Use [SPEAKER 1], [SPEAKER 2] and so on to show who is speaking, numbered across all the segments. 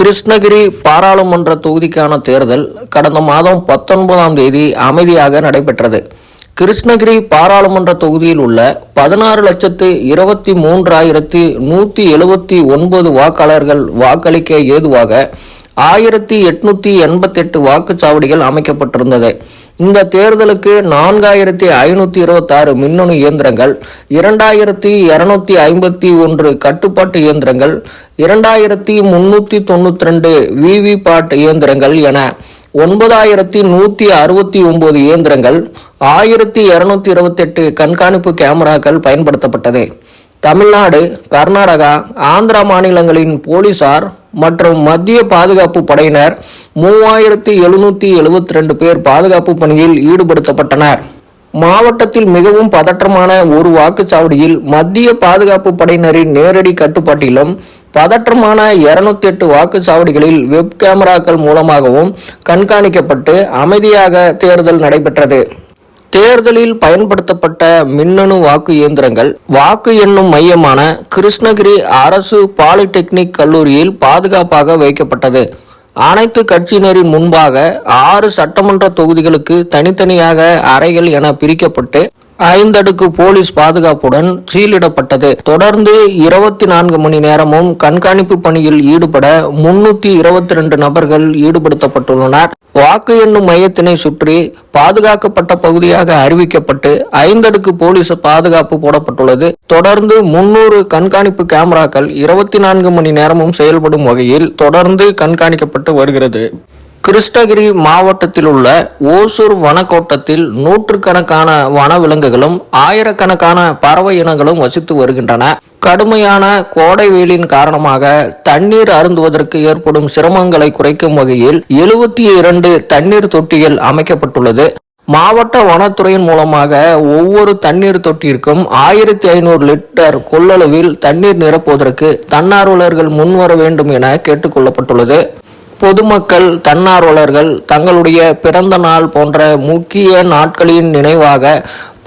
[SPEAKER 1] கிருஷ்ணகிரி பாராளுமன்ற தொகுதிக்கான தேர்தல் கடந்த மாதம் பத்தொன்பதாம் தேதி அமைதியாக நடைபெற்றது. கிருஷ்ணகிரி பாராளுமன்ற தொகுதியில் உள்ள பதினாறு லட்சத்து இருபத்தி மூன்றாயிரத்தி நூற்றி எழுபத்தி ஒன்பது வாக்காளர்கள் வாக்களிக்க ஏதுவாக ஆயிரத்தி எட்நூற்றி எண்பத்தெட்டு வாக்குச்சாவடிகள் அமைக்கப்பட்டிருந்தது. இந்த தேர்தலுக்கு நான்காயிரத்தி ஐநூற்றி இருபத்தாறு மின்னணு இயந்திரங்கள் இரண்டாயிரத்தி இருநூத்தி ஐம்பத்தி ஒன்று கட்டுப்பாட்டு இயந்திரங்கள் இரண்டாயிரத்தி முன்னூற்றி தொண்ணூற்றி ரெண்டு விவிபாட் இயந்திரங்கள் என ஒன்பதாயிரத்தி நூற்றி அறுபத்தி ஒன்பது இயந்திரங்கள் ஆயிரத்தி இரநூத்தி இருபத்தெட்டு கண்காணிப்பு கேமராக்கள் பயன்படுத்தப்பட்டது. தமிழ்நாடு கர்நாடகா ஆந்திரா மாநிலங்களின் போலீசார் மற்றும் மத்திய பாதுகாப்பு படையினர் மூவாயிரத்தி எழுநூத்தி எழுபத்தி ரெண்டு பேர் பாதுகாப்பு பணியில் ஈடுபடுத்தப்பட்டனர். மாவட்டத்தில் மிகவும் பதற்றமான ஒரு வாக்குச்சாவடியில் மத்திய பாதுகாப்பு படையினரின் நேரடி கட்டுப்பாட்டிலும் பதற்றமான இருநூத்தி எட்டு வாக்குச்சாவடிகளில் வெப் கேமராக்கள் மூலமாகவும் கண்காணிக்கப்பட்டு அமைதியாக தேர்தல் நடைபெற்றது. தேர்தலில் பயன்படுத்தப்பட்ட மின்னணு வாக்கு இயந்திரங்கள் வாக்கு எண்ணும் மையமான கிருஷ்ணகிரி அரசு பாலிடெக்னிக் கல்லூரியில் பாதுகாப்பாக வைக்கப்பட்டது. அனைத்து கட்சியினரின் முன்பாக ஆறு சட்டமன்ற தொகுதிகளுக்கு தனித்தனியாக அறைகள் என பிரிக்கப்பட்டு ஐந்தடுக்கு போலீஸ் பாதுகாப்புடன் சீலிடப்பட்டது. தொடர்ந்து இருபத்தி நான்கு மணி நேரமும் கண்காணிப்பு பணியில் ஈடுபட முன்னூத்தி இருபத்தி ரெண்டு நபர்கள் ஈடுபடுத்தப்பட்டுள்ளனர். வாக்கு எண்ணும் மையத்தினை சுற்றி பாதுகாக்கப்பட்ட பகுதியாக அறிவிக்கப்பட்டு ஐந்தடுக்கு போலீஸ் பாதுகாப்பு போடப்பட்டுள்ளது. தொடர்ந்து முன்னூறு கண்காணிப்பு கேமராக்கள் இருபத்தி நான்கு மணி நேரமும் செயல்படும் வகையில் தொடர்ந்து கண்காணிக்கப்பட்டு வருகிறது. கிருஷ்ணகிரி மாவட்டத்தில் உள்ள ஓசூர் வனக்கோட்டத்தில் நூற்றுக்கணக்கான வனவிலங்குகளும் ஆயிரக்கணக்கான பறவை இனங்களும் வசித்து வருகின்றன. கடுமையான கோடை வெயிலின் காரணமாக தண்ணீர் அருந்துவதற்கு ஏற்படும் சிரமங்களை குறைக்கும் வகையில் எழுபத்தி இரண்டு தண்ணீர் தொட்டிகள் அமைக்கப்பட்டுள்ளது. மாவட்ட வனத்துறையின் மூலமாக ஒவ்வொரு தண்ணீர் தொட்டிற்கும் ஆயிரத்தி ஐநூறு லிட்டர் கொள்ளளவில் தண்ணீர் நிரப்புவதற்கு தன்னார்வலர்கள் முன்வர வேண்டும் என கேட்டுக்கொள்ளப்பட்டுள்ளது பொதுமக்கள் தன்னார்வலர்கள் தங்களுடைய பிறந்த நாள் போன்ற முக்கிய நாட்களின் நினைவாக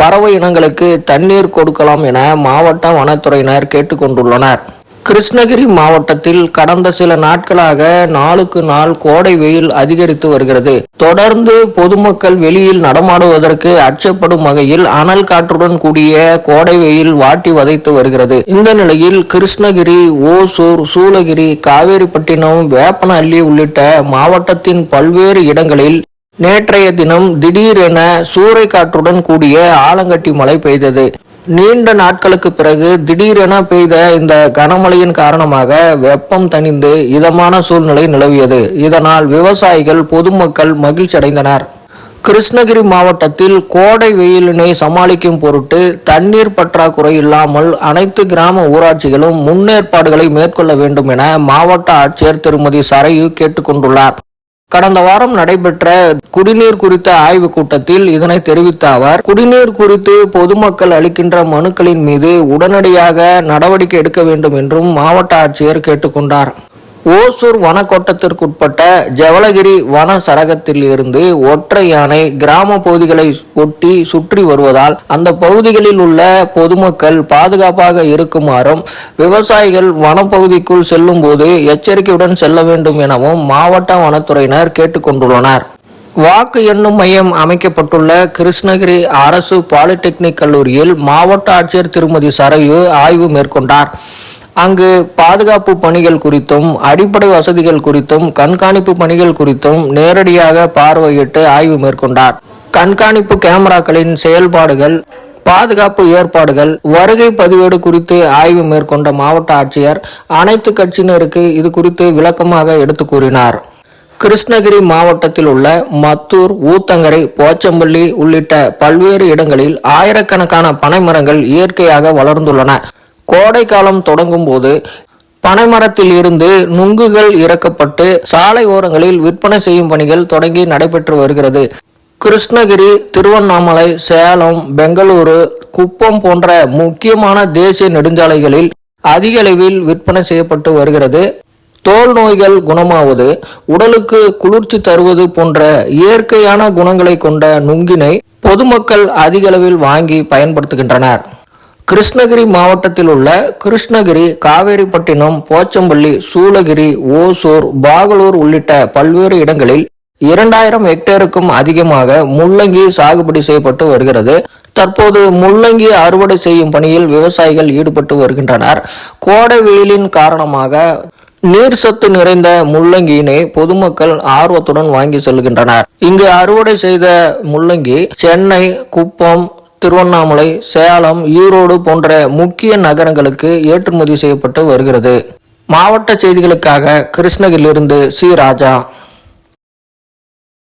[SPEAKER 1] பறவை இனங்களுக்கு தண்ணீர் கொடுக்கலாம் என மாவட்ட வனத்துறையினர் கேட்டுக்கொண்டுள்ளனர். கிருஷ்ணகிரி மாவட்டத்தில் கடந்த சில நாட்களாக நாளுக்கு நாள் கோடை வெயில் அதிகரித்து வருகிறது. தொடர்ந்து பொதுமக்கள் வெளியில் நடமாடுவதற்கு அச்சப்படும் வகையில் அனல் காற்றுடன் கூடிய கோடை வெயில் வாட்டி வதைத்து வருகிறது. இந்த நிலையில் கிருஷ்ணகிரி ஓசூர் சூளகிரி காவேரிப்பட்டினம் வேப்பனஹள்ளி உள்ளிட்ட மாவட்டத்தின் பல்வேறு இடங்களில் நேற்றைய தினம் திடீரென சூறைக்காற்றுடன் கூடிய ஆலங்கட்டி மழை பெய்தது. நீண்ட நாட்களுக்கு பிறகு திடீரென பெய்த இந்த கனமழையின் காரணமாக வெப்பம் தணிந்து இதமான சூழ்நிலை நிலவியது. இதனால் விவசாயிகள் பொதுமக்கள் மகிழ்ச்சி அடைந்தனர். கிருஷ்ணகிரி மாவட்டத்தில் கோடை வெயிலினை சமாளிக்கும் பொருட்டு தண்ணீர் பற்றாக்குறை இல்லாமல் அனைத்து கிராம ஊராட்சிகளும் முன்னேற்பாடுகளை மேற்கொள்ள வேண்டும் என மாவட்ட ஆட்சியர் திருமதி சரையு கேட்டுக்கொண்டுள்ளார். கடந்த வாரம் நடைபெற்ற குடிநீர் குறித்த ஆய்வுக் கூட்டத்தில் இதனை தெரிவித்த அவர் குடிநீர் குறித்து பொதுமக்கள் அளிக்கின்ற மனுக்களின் மீது உடனடியாக நடவடிக்கை எடுக்க வேண்டும் என்றும் மாவட்ட ஆட்சியர் கேட்டுக்கொண்டார். ஓசூர் வனக்கோட்டத்திற்குட்பட்ட ஜவளகிரி வன சரகத்தில் இருந்து ஒற்றை யானை கிராம பகுதிகளை ஒட்டி சுற்றி வருவதால் அந்த பகுதிகளில் உள்ள பொதுமக்கள் பாதுகாப்பாக இருக்குமாறும் விவசாயிகள் வனப்பகுதிக்குள் செல்லும் போது எச்சரிக்கையுடன் செல்ல வேண்டும் எனவும் மாவட்ட வனத்துறையினர் கேட்டுக்கொண்டுள்ளனர். வாக்கு எண்ணும் மையம் அமைக்கப்பட்டுள்ள கிருஷ்ணகிரி அரசு பாலிடெக்னிக் கல்லூரியில் மாவட்ட ஆட்சியர் திருமதி சரையு ஆய்வு மேற்கொண்டார். அங்கு பாதுகாப்பு பணிகள் குறித்தும் அடிப்படை வசதிகள் குறித்தும் கண்காணிப்பு பணிகள் குறித்தும் நேரடியாக பார்வையிட்டு ஆய்வு மேற்கொண்டார். கண்காணிப்பு கேமராக்களின் செயல்பாடுகள் பாதுகாப்பு ஏற்பாடுகள் வருகை பதிவேடு குறித்து ஆய்வு மேற்கொண்ட மாவட்ட ஆட்சியர் அனைத்து கட்சியினருக்கு இது குறித்து விளக்கமாக எடுத்து கூறினார். கிருஷ்ணகிரி மாவட்டத்தில் உள்ள மத்தூர் ஊத்தங்கரை போச்சம்பள்ளி உள்ளிட்ட பல்வேறு இடங்களில் ஆயிரக்கணக்கான பனைமரங்கள் இயற்கையாக வளர்ந்துள்ளன. கோடை காலம் தொடங்கும் போது பனைமரத்தில் இருந்து நுங்குகள் இறக்கப்பட்டு சாலை ஓரங்களில் விற்பனை செய்யும் பணிகள் தொடங்கி நடைபெற்று வருகிறது. கிருஷ்ணகிரி திருவண்ணாமலை சேலம் பெங்களூரு குப்பம் போன்ற முக்கியமான தேசிய நெடுஞ்சாலைகளில் அதிக அளவில் விற்பனை செய்யப்பட்டு வருகிறது. தோல் நோய்கள் குணமாவது உடலுக்கு குளிர்ச்சி தருவது போன்ற இயற்கையான குணங்களை கொண்ட நுங்கினை பொதுமக்கள் அதிக அளவில் வாங்கி பயன்படுத்துகின்றனர். கிருஷ்ணகிரி மாவட்டத்தில் உள்ள கிருஷ்ணகிரி காவேரிப்பட்டினம் போச்சம்பள்ளி சூளகிரி ஓசூர் பாகலூர் உள்ளிட்ட பல்வேறு இடங்களில் இரண்டாயிரம் ஹெக்டேருக்கும் அதிகமாக முள்ளங்கி சாகுபடி செய்யப்பட்டு வருகிறது. தற்போது முள்ளங்கி அறுவடை செய்யும் பணியில் விவசாயிகள் ஈடுபட்டு வருகின்றனர். கோடை வெயிலின் காரணமாக நீர் சத்து நிறைந்த முள்ளங்கியினை பொதுமக்கள் ஆர்வத்துடன் வாங்கி செல்கின்றனர். இங்கு அறுவடை செய்த முள்ளங்கி சென்னை குப்பம் திருவண்ணாமலை சேலம் ஈரோடு போன்ற முக்கிய நகரங்களுக்கு ஏற்றுமதி செய்யப்பட்டு வருகிறது. மாவட்ட செய்திகளுக்காக கிருஷ்ணகிரியிலிருந்து சி. ராஜா.